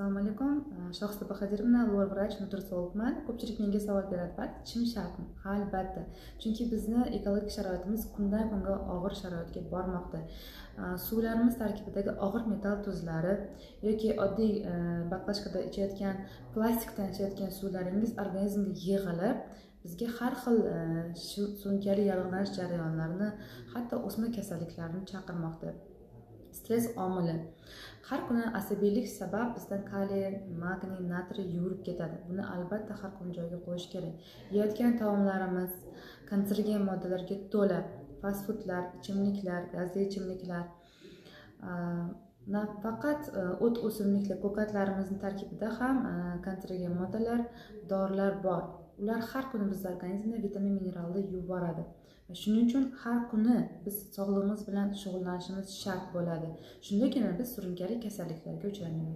assalomu alaykum shohista bahodirova lor vrach nutrisologman ko'pchilik menga savol beradi va ichim shartmi ha albatta chunki bizni ekologik sharoitimiz kundan kunga og'ir sharoitga bormoqda suvlarimiz tarkibidagi og'ir metall tuzlari yoki oddiy baklashkada ichayotgan plastikdan ichayotgan suvlaringiz organizmga yig'ilib bizga har xil surunkali yallig'lanish jarayonlarini hatto o'sma kasalliklarini chaqirmoqda stress omili. Har kuni asabiylik sabab bizdan kaliy magniy natriy yurib ketadi. Buni albatta har kuni joyiga qo'yish kerak. Yeyotgan taomlarimiz kanserogen moddalarga to'la fast foodlar ichimliklar gazli ichimliklar nafaqat e, o't o'simliklar ko'katlarimizni tarkibida ham e, kanserogen moddalar dorilar bor. Ular har kuni bizni organizmda vitamin mineralni yuboradi shuning uchun har kuni biz sog'lig'imiz bilan shug'ullanishimiz shart bo'ladi. Shundagina biz surunkali kasalliklarga uchramaymiz